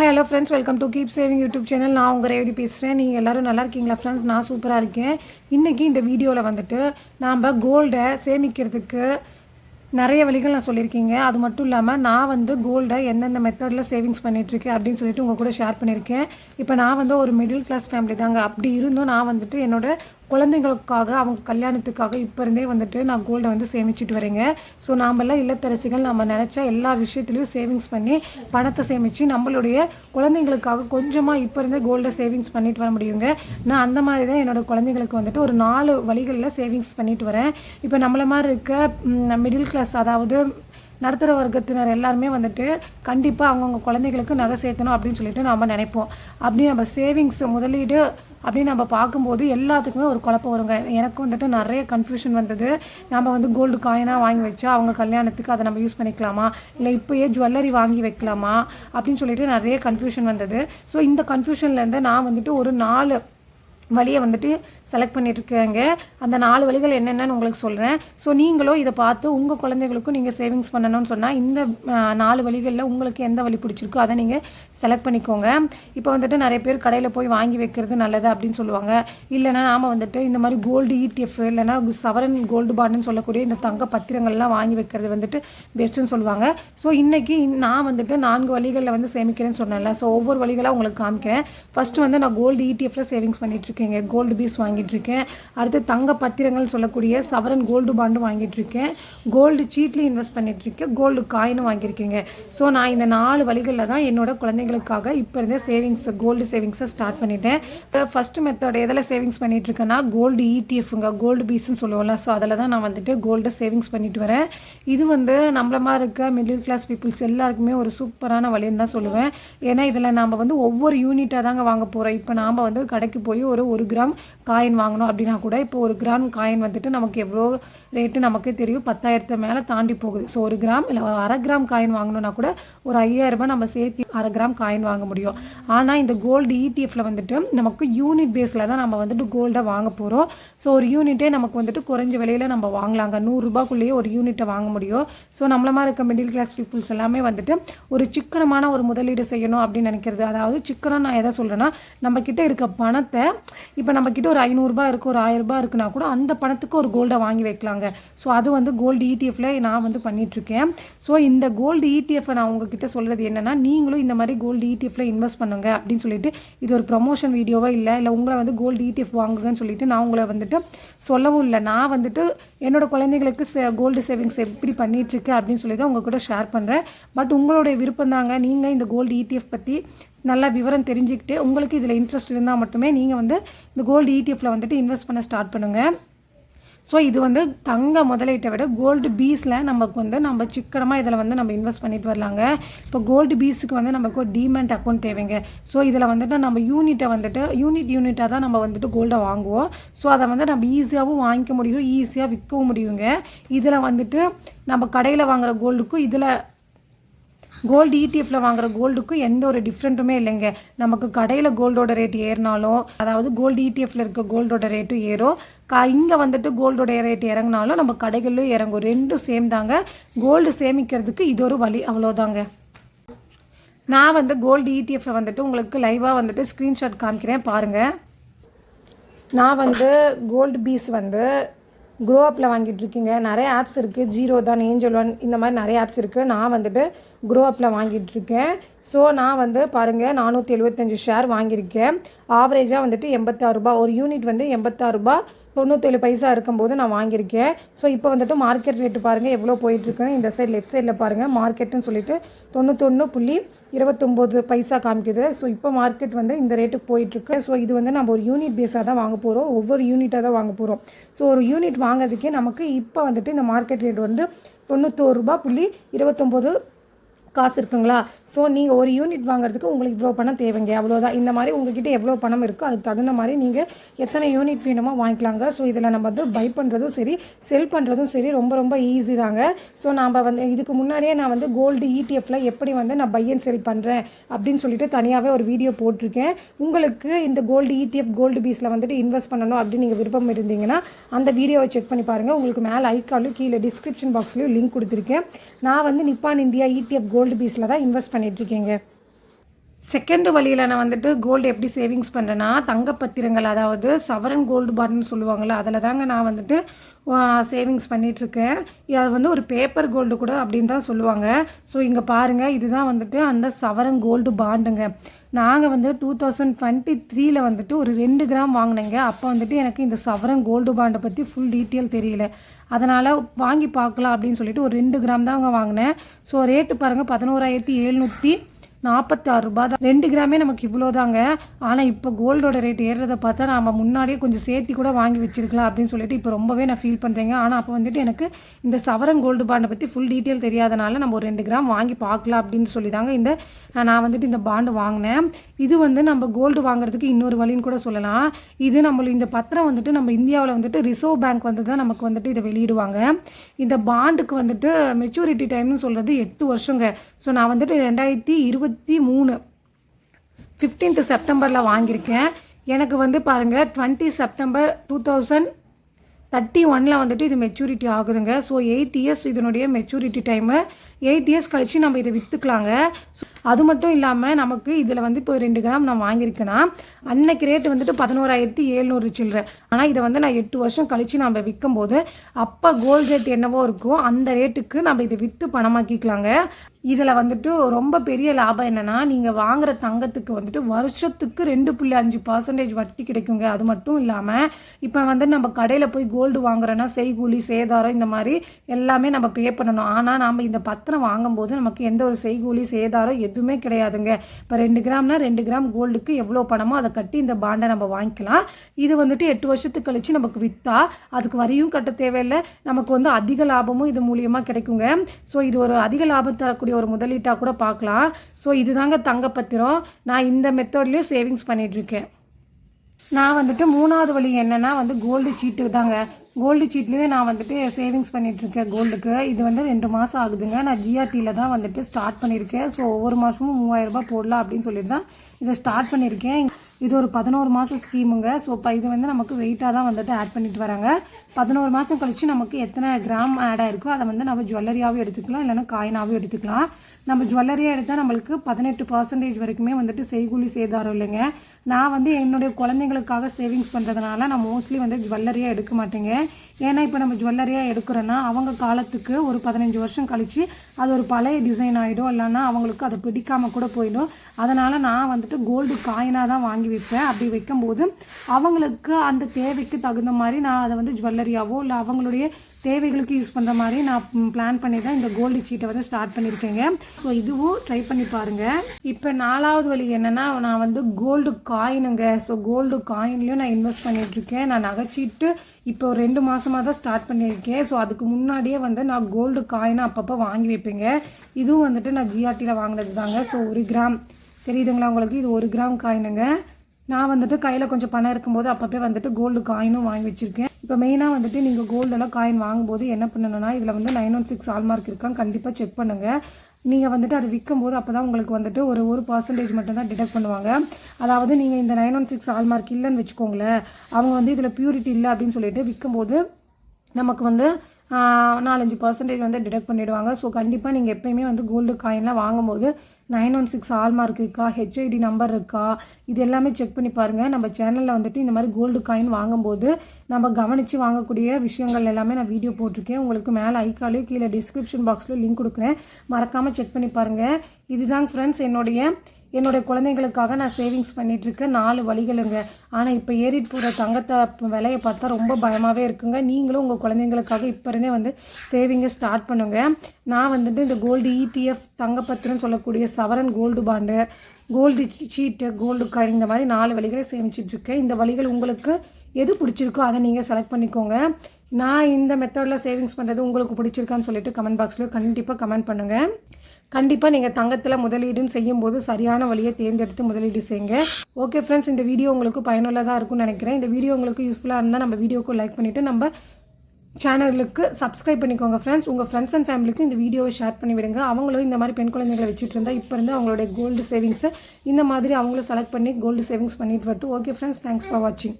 Hi hello friends welcome to keep saving YouTube channel நான் உங்கள் ரேவதி பேசுகிறேன் நீங்கள் எல்லோரும் நல்லா இருக்கீங்களா ஃப்ரெண்ட்ஸ் நான் சூப்பராக இருக்கேன். இன்றைக்கி இந்த வீடியோவில் வந்துட்டு நாம் கோல்டை சேமிக்கிறதுக்கு நிறைய வழிகள் நான் சொல்லியிருக்கீங்க. அது மட்டும் இல்லாமல் நான் வந்து கோல்டை எந்தெந்த மெத்தடில் சேவிங்ஸ் பண்ணிகிட்ருக்கேன் அப்படின்னு சொல்லிட்டு உங்கள் கூட ஷேர் பண்ணியிருக்கேன். இப்போ நான் வந்து ஒரு மிடில் கிளாஸ் ஃபேமிலி தாங்க. அப்படி இருந்தும் நான் வந்துட்டு என்னோட குழந்தைங்களுக்காக அவங்க கல்யாணத்துக்காக இப்போ இருந்தே வந்துட்டு நான் கோல்டை வந்து சேமிச்சுட்டு வரேங்க. ஸோ நாமெல்லாம் இல்லத்தரசிகள் நம்ம நினச்சா எல்லா விஷயத்துலையும் சேவிங்ஸ் பண்ணி பணத்தை சேமித்து நம்மளுடைய குழந்தைங்களுக்காக கொஞ்சமாக இப்போ இருந்தே கோல்டை சேவிங்ஸ் பண்ணிட்டு வர முடியுங்க. நான் அந்த மாதிரி தான் என்னோட குழந்தைங்களுக்கு வந்துட்டு ஒரு நாலு வழிகளில் சேவிங்ஸ் பண்ணிட்டு வரேன். இப்போ நம்மள மாதிரி இருக்க மிடில் கிளாஸ் அதாவது நடுத்தர வர்க்கத்தினர் எல்லாருமே வந்துட்டு கண்டிப்பாக அவங்கவுங்க குழந்தைகளுக்கு நகை சேர்த்தணும் அப்படின்னு சொல்லிட்டு நம்ம நினைப்போம். அப்படி நம்ம சேவிங்ஸ் முதலீடு அப்படின்னு நம்ம பார்க்கும்போது எல்லாத்துக்குமே ஒரு குழப்பம் வருங்க. எனக்கு வந்துட்டு நிறைய கன்ஃபியூஷன் வந்தது. நம்ம வந்து கோல்டு காயினாக வாங்கி வச்சா அவங்க கல்யாணத்துக்கு அதை நம்ம யூஸ் பண்ணிக்கலாமா? இல்லை இப்போயே ஜுவல்லரி வாங்கி வைக்கலாமா? அப்படின்னு சொல்லிட்டு நிறைய கன்ஃபியூஷன் வந்தது. ஸோ இந்த கன்ஃபியூஷன்லேருந்து நான் வந்துட்டு ஒரு நாலு வழியை வந்துட்டு செலக்ட் பண்ணிட்டுருக்கேங்க. அந்த நாலு வழிகள் என்னென்னு உங்களுக்கு சொல்கிறேன் ஸோ நீங்களும் இதை பார்த்து உங்கள் குழந்தைகளுக்கும் நீங்கள் சேவிங்ஸ் பண்ணணும்னு சொன்னால் இந்த நாலு வழிகளில் உங்களுக்கு எந்த வழி பிடிச்சிருக்கோ அதை நீங்கள் செலக்ட் பண்ணிக்கோங்க. இப்போ வந்துட்டு நிறைய பேர் கடையில் போய் வாங்கி வைக்கிறது நல்லது அப்படின்னு சொல்லுவாங்க. இல்லைனா நாம் வந்துட்டு இந்த மாதிரி கோல்டு இடிஎஃப் இல்லைனா சவரன் கோல்டு பாண்டுன்னு சொல்லக்கூடிய இந்த தங்க பத்திரங்கள்லாம் வாங்கி வைக்கிறது வந்துட்டு பெஸ்ட்டுன்னு சொல்லுவாங்க. ஸோ இன்றைக்கி நான் வந்துட்டு நான்கு வழிகளில் வந்து சேமிக்கிறேன்னு சொன்னேன்ல. ஸோ ஒவ்வொரு வழிகளாக உங்களுக்கு காமிக்கிறேன். ஃபஸ்ட்டு வந்து நான் கோல்டு இடிஎஃப்ல சேவிங்ஸ் பண்ணிகிட்ருக்கேன் வாங்கிட்டுருக்கேங்க. Gold piece வாங்கிட்டுருக்கேன். அடுத்து தங்க பத்திரங்கள் சொல்லக்கூடிய சவரன் கோல்டு பாண்டும் வாங்கிட்டு இருக்கேன் கோல்டு சீட்லி இன்வெஸ்ட் பண்ணிட்டுருக்கேன். கோல்டு காயினும் வாங்கியிருக்கேங்க. ஸோ நான் இந்த நாலு வழிகளில் தான் என்னோட குழந்தைங்களுக்காக இப்போ இருந்தே சேவிங்ஸ் கோல்டு சேவிங்ஸை ஸ்டார்ட் பண்ணிட்டேன். ஃபர்ஸ்ட் மெத்தட் எதில் சேவிங்ஸ் பண்ணிகிட்ருக்கேன்னா கோல்டு இடிஎஃப்ங்க கோல்டு பீஸ்ன்னு சொல்லுவோம்ல. ஸோ அதில் தான் நான் வந்துட்டு கோல்டு சேவிங்ஸ் பண்ணிட்டு வரேன். இது வந்து நம்மள மாதிரி இருக்க மிடில் கிளாஸ் பீப்புள்ஸ் எல்லாருக்குமே ஒரு சூப்பரான வழின்னு தான் சொல்லுவேன். ஏன்னா இதில் நம்ம வந்து ஒவ்வொரு யூனிட்டாக தாங்க வாங்க போகிறோம் இப்போ நாம் வந்து கடைக்கு போய் ஒரு ஒரு கிராம் காயின் வாங்கணும் அப்படின்னா கூட இப்போ ஒரு கிராம் காயின் வந்துட்டு நமக்கு எவ்வளோ ரேட்டு நமக்கே தெரியும். பத்தாயிரத்து மேலே தாண்டி போகுது. ஸோ ஒரு கிராம் இல்லை அரை கிராம் காயின் வாங்கணும்னா கூட ஒரு ஐயாயிரரூபா நம்ம சேர்த்து அரை கிராம் காயின் வாங்க முடியும். ஆனால் இந்த கோல்டு இடிஎஃப்ல வந்துட்டு நமக்கு யூனிட் பேஸில் தான் நம்ம வந்துட்டு கோல்டை வாங்க போகிறோம் ஸோ ஒரு யூனிட்டே நமக்கு வந்துட்டு குறைஞ்ச விலையில் நம்ம வாங்கலாங்க. நூறுரூபாக்குள்ளேயே ஒரு யூனிட்டை வாங்க முடியும். ஸோ நம்மள மாதிரி இருக்க மிடில் கிளாஸ் பீப்புள்ஸ் எல்லாமே வந்துட்டு ஒரு சிக்கனமான ஒரு முதலீடு செய்யணும் அப்படின்னு நினைக்கிறது. அதாவது சிக்கனம் நான் எதை சொல்கிறேன்னா நம்மக்கிட்ட இருக்க பணத்தை இப்போ நம்மக்கிட்ட ஒரு ஐநூறுரூபா இருக்குது ஒரு ஆயிரரூபா இருக்குன்னா கூட அந்த பணத்துக்கு ஒரு கோல்டை வாங்கி வைக்கலாங்க. ஸோ அது வந்து கோல்டு இடிஎஃப்ல நான் வந்து பண்ணிகிட்ருக்கேன் ஸோ இந்த கோல்டு இடிஎஃப்பை நான் உங்ககிட்ட சொல்கிறது என்னென்னா நீங்களும் இந்த மாதிரி கோல்டு இடிஎஃப்ல இன்வெஸ்ட் பண்ணுங்க அப்படின்னு சொல்லிட்டு இது ஒரு ப்ரொமோஷன் வீடியோவோ இல்லை இல்லை உங்களை வந்து கோல்டு இடிஎஃப் வாங்குங்கன்னு சொல்லிட்டு நான் உங்களை வந்துட்டு சொல்லவும் இல்லை. நான் வந்துட்டு என்னோட குழந்தைங்களுக்கு கோல்டு சேவிங்ஸ் எப்படி பண்ணிகிட்ருக்கேன் அப்படின்னு சொல்லி தான் உங்கள் கூட ஷேர் பண்ணுறேன் பட் உங்களுடைய விருப்பம் தாங்க நீங்கள் இந்த கோல்டு இடிஎஃப் பற்றி நல்லா விவரம் தெரிஞ்சுக்கிட்டு உங்களுக்கு இதில் இன்ட்ரெஸ்ட் இருந்தால் மட்டுமே நீங்கள் வந்து இந்த கோல்டு இடிஎஃப்பில் வந்துட்டு இன்வெஸ்ட் பண்ண ஸ்டார்ட் பண்ணுங்கள் ஸோ இது வந்து தங்க முதலீட்டை விட கோல்டு பீஸில் நமக்கு வந்து நம்ம சிக்கனமாக இதில் வந்து நம்ம இன்வெஸ்ட் பண்ணிட்டு வரலாங்க. இப்போ கோல்டு பீஸுக்கு வந்து நமக்கு ஒரு டிமெண்ட் அக்கௌண்ட் தேவைங்க. ஸோ இதில் வந்துட்டு நம்ம யூனிட்டை வந்துட்டு யூனிட் யூனிட்டாக தான் நம்ம வந்துட்டு கோல்டை வாங்குவோம். ஸோ அதை வந்து நம்ம ஈஸியாகவும் வாங்கிக்க முடியும் ஈஸியாக விற்கவும் முடியுங்க. இதில் வந்துட்டு நம்ம கடையில் வாங்குகிற கோல்டுக்கும் இதில் கோல்டு இடிஎஃப்ல வாங்குற கோல்டுக்கும் எந்த ஒரு டிஃப்ரெண்ட்டுமே இல்லைங்க. நமக்கு கடையில் கோல்டோட ரேட் ஏறினாலும் அதாவது கோல்டு இடிஎஃப்ல இருக்க கோல்டோட ரேட்டும் ஏறும். கா இங்கே வந்துட்டு கோல்டோடைய ரேட் இறங்கினாலும் நம்ம கடைகளிலும் இறங்கும். ரெண்டும் சேம் தாங்க. கோல்டு சேமிக்கிறதுக்கு இது ஒரு வழி அவ்வளோதாங்க நான் வந்து கோல்டு இடிஎஃப்பை வந்துட்டு உங்களுக்கு லைவாக வந்துட்டு ஸ்க்ரீன்ஷாட் காமிக்கிறேன் பாருங்கள் நான் வந்து கோல்டு பீஸ் வந்து க்ரோ அப்பில் வாங்கிட்டு இருக்கீங்க. நிறைய ஆப்ஸ் இருக்குது ஜீரோ தான் ஏஞ்சல் ஒன் இந்த மாதிரி நிறைய ஆப்ஸ் இருக்குது நான் வந்துட்டு க்ரோ அப்பில் வாங்கிட்டு இருக்கேன். ஸோ நான் வந்து பாருங்கள் நானூற்றி எழுபத்தஞ்சி ஷேர் வாங்கியிருக்கேன். ஆவரேஜாக வந்துட்டு எண்பத்தாறு ரூபா ஒரு யூனிட் வந்து எண்பத்தாறு ரூபா தொண்ணூற்றேழு பைசா இருக்கும்போது நான் வாங்கியிருக்கேன். ஸோ இப்போ வந்துட்டு மார்க்கெட் ரேட்டு பாருங்கள் எவ்வளோ போயிட்டுருக்குன்னு இந்த சைட் லெஃப்ட் சைடில் பாருங்கள் மார்க்கெட்டுன்னு சொல்லிட்டு தொண்ணூத்தொன்று புள்ளி இருபத்தொம்போது பைசா காமிக்குது. ஸோ இப்போ மார்க்கெட் வந்து இந்த ரேட்டுக்கு போயிட்டுருக்கு. ஸோ இது வந்து நம்ம ஒரு யூனிட் பேஸாக தான் வாங்க போகிறோம் ஒவ்வொரு யூனிட்டாக தான் வாங்க போகிறோம் ஸோ ஒரு யூனிட் வாங்குறதுக்கே நமக்கு இப்போ வந்துட்டு இந்த மார்க்கெட் ரேட் வந்து தொண்ணூத்தோரூபா புள்ளி இருபத்தொம்போது காசு இருக்குங்களா? ஸோ நீங்கள் ஒரு யூனிட் வாங்குறதுக்கு உங்களுக்கு இவ்வளோ பணம் தேவைங்க. அவ்வளோதான் இந்த மாதிரி உங்ககிட்ட எவ்வளோ பணம் இருக்கோ அதுக்கு தகுந்த மாதிரி நீங்கள் எத்தனை யூனிட் வேணுமோ வாங்கிக்கலாங்க. ஸோ இதில் நம்ம வந்து பை பண்ணுறதும் சரி செல் பண்ணுறதும் சரி ரொம்ப ரொம்ப ஈஸி தாங்க. ஸோ நாம் வந்து இதுக்கு முன்னாடியே நான் வந்து கோல்டு இடிஎஃப்ல எப்படி வந்து நான் பை அண்ட் செல் பண்ணுறேன் அப்படின்னு சொல்லிட்டு தனியாகவே ஒரு வீடியோ போட்டிருக்கேன். உங்களுக்கு இந்த கோல்டு இடிஎஃப் கோல்டு பீஸில் வந்துட்டு இன்வெஸ்ட் பண்ணணும் அப்படின்னு நீங்கள் விருப்பம் இருந்தீங்கன்னா அந்த வீடியோவை செக் பண்ணி பாருங்கள் உங்களுக்கு மேலே ஐக்காலும் கீழே டிஸ்கிரிப்ஷன் பாக்ஸ்லையும் லிங்க் கொடுத்துருக்கேன். நான் வந்து நிப்பான் இந்தியா இடிஎஃப் கோல்டு பீஸில் தான் இன்வெஸ்ட் பண்ணிகிட்ருக்கேங்க செகண்ட் வழியில் நான் வந்துட்டு கோல்டு எப்படி சேவிங்ஸ் பண்ணுறேன்னா தங்கப்பத்திரங்கள் அதாவது சவரன் கோல்டு பாட்னு சொல்லுவாங்கள்ல அதில் தாங்க நான் வந்துட்டு சேவிங்ஸ் பண்ணிகிட்ருக்கேன் அது வந்து ஒரு பேப்பர் கோல்டு கூட அப்படின்னு தான் சொல்லுவாங்க. ஸோ இங்கே பாருங்கள் இதுதான் வந்துட்டு அந்த சவரன் கோல்டு பாண்டுங்க நாங்கள் வந்து டூ தௌசண்ட் டுவெண்ட்டி த்ரீல வந்துட்டு ஒரு ரெண்டு கிராம் வாங்கினேங்க. அப்போ வந்துட்டு எனக்கு இந்த சவரன் கோல்டு பாண்டை பற்றி ஃபுல் டீட்டெயில் தெரியல. அதனால் வாங்கி பார்க்கலாம் அப்படின்னு சொல்லிட்டு ஒரு ரெண்டு கிராம் தான் அவங்க வாங்கினேன். ஸோ ரேட்டு பாருங்கள் பதினோராயிரத்தி எழுநூற்றி நாற்பத்தாறு ரூபா தான். ரெண்டு கிராமே நமக்கு இவ்வளோ தாங்க ஆனால் இப்போ கோல்டோட ரேட் ஏறுறதை பார்த்தா நம்ம முன்னாடியே கொஞ்சம் சேர்த்து கூட வாங்கி வச்சிருக்கலாம் அப்படின்னு சொல்லிட்டு இப்போ ரொம்பவே நான் ஃபீல் பண்ணுறேங்க ஆனால் அப்போ வந்துட்டு எனக்கு இந்த சவரன் கோல்டு பாண்டை பற்றி ஃபுல் டீட்டெயில் தெரியாதனால நம்ம ஒரு ரெண்டு கிராம் வாங்கி பார்க்கலாம் அப்படின்னு சொல்லி தாங்க இந்த நான் வந்துட்டு இந்த பாண்டு வாங்கினேன். இது வந்து நம்ம கோல்டு வாங்குறதுக்கு இன்னொரு வழின்னு கூட சொல்லலாம். இது நம்மளுக்கு இந்த பத்திரம் வந்துட்டு நம்ம இந்தியாவில் வந்துட்டு ரிசர்வ் பேங்க் வந்து தான் நமக்கு வந்துட்டு இதை வெளியிடுவாங்க. இந்த பாண்டுக்கு வந்துட்டு மெச்சூரிட்டி டைம்னு சொல்கிறது எட்டு வருஷங்க. ஸோ நான் வந்துட்டு ரெண்டாயிரத்தி இருபத்தி மூணு. ஃபிஃப்டீன்த் செப்டம்பரில் வாங்கியிருக்கேன் எனக்கு வந்து பாருங்கள் twenty September two thousand thirty ஒனில் வந்துட்டு இது மெச்சூரிட்டி ஆகுதுங்க. ஸோ எயிட் இயர்ஸ் இதனுடைய மெச்சூரிட்டி டைமு எயிட் இயர்ஸ் கழித்து நம்ம இதை விற்றுக்கலாங்க அது மட்டும் இல்லாமல் நமக்கு இதில் வந்து இப்போ ரெண்டு கிராம் நான் வாங்கியிருக்கேன்னா அன்னைக்கு ரேட்டு வந்துட்டு பதினோராயிரத்தி எழுநூறு சில்லற. ஆனால் இதை வந்து நான் எட்டு வருஷம் கழித்து நம்ம விற்கும் போது அப்போ கோல்டு ரேட் என்னவோ இருக்கோ அந்த ரேட்டுக்கு நம்ம இதை விற்று பணமாக்கிக்கலாங்க. இதில் வந்துட்டு ரொம்ப பெரிய லாபம் என்னென்னா நீங்கள் வாங்குகிற தங்கத்துக்கு வந்துட்டு வருஷத்துக்கு ரெண்டு புள்ளி அஞ்சு பர்சன்டேஜ் வட்டி கிடைக்குங்க. அது மட்டும் இல்லாமல் இப்போ வந்து நம்ம கடையில் போய் கோல்டு வாங்குறோன்னா செய்கூலி சேதாரம் இந்த மாதிரி எல்லாமே நம்ம பே பண்ணணும். ஆனால் நாம் இந்த பத்திரம் வாங்கும்போது நமக்கு எந்த ஒரு செய்கூலி சேதாரம் எதுவுமே கிடையாதுங்க. இப்போ ரெண்டு கிராம்னா ரெண்டு கிராம் கோல்டுக்கு எவ்வளோ பணமோ அதை கட்டி இந்த பாண்டை நம்ம வாங்கிக்கலாம். இது வந்துட்டு எட்டு வருஷத்துக்கு கழித்து நமக்கு விற்றா அதுக்கு வரியும் கட்ட தேவையில்லை. நமக்கு வந்து அதிக லாபமும் இது மூலியமாக கிடைக்குங்க. ஸோ இது ஒரு அதிக லாபம் தரக்கூடிய ஒரு முதலீட்டாக கூட பார்க்கலாம். ஸோ இதுதாங்க தங்கப்பத்திரம். நான் இந்த மெத்தட்லேயும் சேவிங்ஸ் பண்ணிகிட்ருக்கேன் நான் வந்துட்டு மூணாவது வழி என்னென்னா வந்து கோல்டு சீட்டு தாங்க. கோல்டு சீட்லேயே நான் வந்துட்டு சேவிங்ஸ் பண்ணிகிட்ருக்கேன் கோல்டுக்கு இது வந்து ரெண்டு மாதம் ஆகுதுங்க. நான் ஜிஆர்டியில் தான் வந்துட்டு ஸ்டார்ட் பண்ணியிருக்கேன் ஸோ ஒவ்வொரு மாதமும் மூவாயிரரூபா போடலாம் அப்படின்னு சொல்லிட்டு தான் இதை ஸ்டார்ட் பண்ணியிருக்கேன் இது ஒரு பதினோரு மாதம் ஸ்கீமுங்க ஸோ இப்போ இது வந்து நமக்கு வெயிட்டாக தான் வந்துட்டு ஆட் பண்ணிட்டு வராங்க. பதினோரு மாதம் கழித்து நமக்கு எத்தனை கிராம் ஆட் ஆயிருக்கோ அதை வந்து நம்ம ஜுவல்லரியாகவும் எடுத்துக்கலாம் இல்லைன்னா காயினாகவும் எடுத்துக்கலாம். நம்ம ஜுவல்லரியாக எடுத்தால் நம்மளுக்கு பதினெட்டு பர்சன்டேஜ் வரைக்குமே வந்துட்டு செய்கூலி சேதாரம் இல்லைங்க. நான் வந்து என்னுடைய குழந்தைங்களுக்காக சேவிங்ஸ் பண்ணுறதுனால நான் மோஸ்ட்லி வந்து ஜுவல்லரியாக எடுக்க மாட்டேங்க. ஏன்னா இப்போ நம்ம ஜுவல்லரியாக எடுக்கிறோன்னா அவங்க காலத்துக்கு ஒரு பதினஞ்சு வருஷம் கழித்து அது ஒரு பழைய டிசைன் ஆகிடும் இல்லைன்னா அவங்களுக்கு அதை பிடிக்காமல் கூட போயிடும். அதனால் நான் வந்துட்டு கோல்டு காயினாக தான் வாங்கி வைப்பேன். அப்படி வைக்கும்போது அவங்களுக்கு அந்த தேவைக்கு தகுந்த மாதிரி நான் அதை வந்து ஜுவல்லரியாவோ இல்லை அவங்களுடைய தேவைகளுக்கு யூஸ் பண்ணுற மாதிரி நான் பிளான் பண்ணி தான் இந்த கோல்டு சீட்டை வந்து ஸ்டார்ட் பண்ணியிருக்கேங்க ஸோ இதுவும் ட்ரை பண்ணி பாருங்கள் இப்போ நாலாவது வழி என்னென்னா நான் வந்து கோல்டு காயினுங்க ஸோ கோல்டு காயின்லேயும் நான் இன்வெஸ்ட் பண்ணிகிட்ருக்கேன் நான் நகைச்சிட்டு இப்போ ஒரு ரெண்டு மாதமாக தான் ஸ்டார்ட் பண்ணியிருக்கேன். ஸோ அதுக்கு முன்னாடியே வந்து நான் கோல்டு காயினை அப்பப்போ வாங்கி வைப்பேங்க. இதுவும் வந்துட்டு நான் ஜிஆர்டியில் வாங்கினது தாங்க ஸோ ஒரு கிராம் தெரியுதுங்களா உங்களுக்கு? இது ஒரு கிராம் காயினுங்க நான் வந்துட்டு கையில் கொஞ்சம் பணம் இருக்கும்போது அப்பப்போ வந்துட்டு கோல்டு காயினும் வாங்கி வச்சுருக்கேன். இப்போ மெயினாக வந்துட்டு நீங்கள் கோல்டெல்லாம் காயின் வாங்கும்போது என்ன பண்ணணும்னா இதில் வந்து nine one oh six hallmark இருக்கான் கண்டிப்பாக செக் பண்ணுங்கள் நீங்கள் வந்துட்டு அது விற்கும் போது அப்போ தான் உங்களுக்கு வந்துட்டு ஒரு ஒரு பர்சன்டேஜ் மட்டும்தான் டிடெக்ட் பண்ணுவாங்க. அதாவது நீங்கள் இந்த நைன் ஒன் சிக்ஸ் ஆல்மார்க் இல்லைன்னு வச்சுக்கோங்களேன் அவங்க வந்து இதில் பியூரிட்டி இல்லை அப்படின்னு சொல்லிட்டு விற்கும்போது நமக்கு வந்து நாலஞ்சு பர்சன்டேஜ் வந்து டிடெக்ட் பண்ணிவிடுவாங்க ஸோ கண்டிப்பாக நீங்கள் எப்போயுமே வந்து கோல்டு காயின்லாம் வாங்கும்போது நைன் ஒன் சிக்ஸ் ஆல்மார்க் இருக்கா? ஹெச்ஐடி நம்பர் இருக்கா? இது எல்லாமே செக் பண்ணி பாருங்கள் நம்ம சேனலில் வந்துட்டு இந்த மாதிரி கோல்டு காயின் வாங்கும்போது நம்ம கவனித்து வாங்கக்கூடிய விஷயங்கள் எல்லாமே நான் வீடியோ போட்டிருக்கேன். உங்களுக்கு மேலே ஐக்காலையும் கீழே டிஸ்கிரிப்ஷன் பாக்ஸில் லிங்க் கொடுக்குறேன். மறக்காமல் செக் பண்ணி பாருங்கள் இதுதாங்க ஃப்ரெண்ட்ஸ் என்னுடைய என்னுடைய குழந்தைங்களுக்காக நான் சேவிங்ஸ் பண்ணிகிட்ருக்கேன் நாலு வழிகளுங்க. ஆனால் இப்போ ஏறிட்டு போகிற தங்கத்தை விலையை பார்த்தா ரொம்ப பயமாகவே இருக்குங்க. நீங்களும் உங்கள் குழந்தைங்களுக்காக இப்போ இருந்தே வந்து சேவிங்கை ஸ்டார்ட் பண்ணுங்கள் நான் வந்துட்டு இந்த கோல்டு இடிஎஃப் தங்கப்பத்திரம்னு தங்கப்பத்திரம் சொல்லக்கூடிய சவரன் கோல்டு பாண்டு கோல்டு சீட்டு கோல்டு காயின் இந்த மாதிரி நாலு வழிகளை சேமிச்சிட்ருக்கேன் இந்த வழிகள் உங்களுக்கு எது பிடிச்சிருக்கோ அதை நீங்கள் செலக்ட் பண்ணிக்கோங்க. நான் இந்த மெத்தடில் சேவிங்ஸ் பண்ணுறது உங்களுக்கு பிடிச்சிருக்கான்னு சொல்லிட்டு கமெண்ட் பாக்ஸில் கண்டிப்பாக கமெண்ட் பண்ணுங்கள் கண்டிப்பாக நீங்கள் தங்கத்தில் முதலீடுன்னு செய்யும்போது சரியான வழியை தேர்ந்தெடுத்து முதலீடு செய்யுங்க. ஓகே ஃப்ரெண்ட்ஸ் இந்த வீடியோ உங்களுக்கு பயனுள்ளதாக இருக்கும்னு நினைக்கிறேன். இந்த வீடியோ உங்களுக்கு யூஸ்ஃபுல்லாக இருந்தால் நம்ம வீடியோக்கு லைக் பண்ணிவிட்டு நம்ம சேனலுக்கு சப்ஸ்கிரைப் பண்ணிக்கோங்க ஃப்ரெண்ட்ஸ் உங்கள் ஃப்ரெண்ட்ஸ் அண்ட் ஃபேமிலிக்கும் இந்த வீடியோவை ஷேர் பண்ணி விடுங்க. அவங்களும் இந்த மாதிரி பெண் குழந்தைகளை வச்சுட்டு இருந்தால் இப்போ இருந்து அவங்களுடைய கோல்டு சேவிங்ஸை இந்த மாதிரி அவங்களும் செலக்ட் பண்ணி கோல்டு சேவிங்ஸ் பண்ணிட்டு வரட்டும். ஓகே ஃப்ரெண்ட்ஸ் தேங்க்ஸ் ஃபார் வாட்சிங்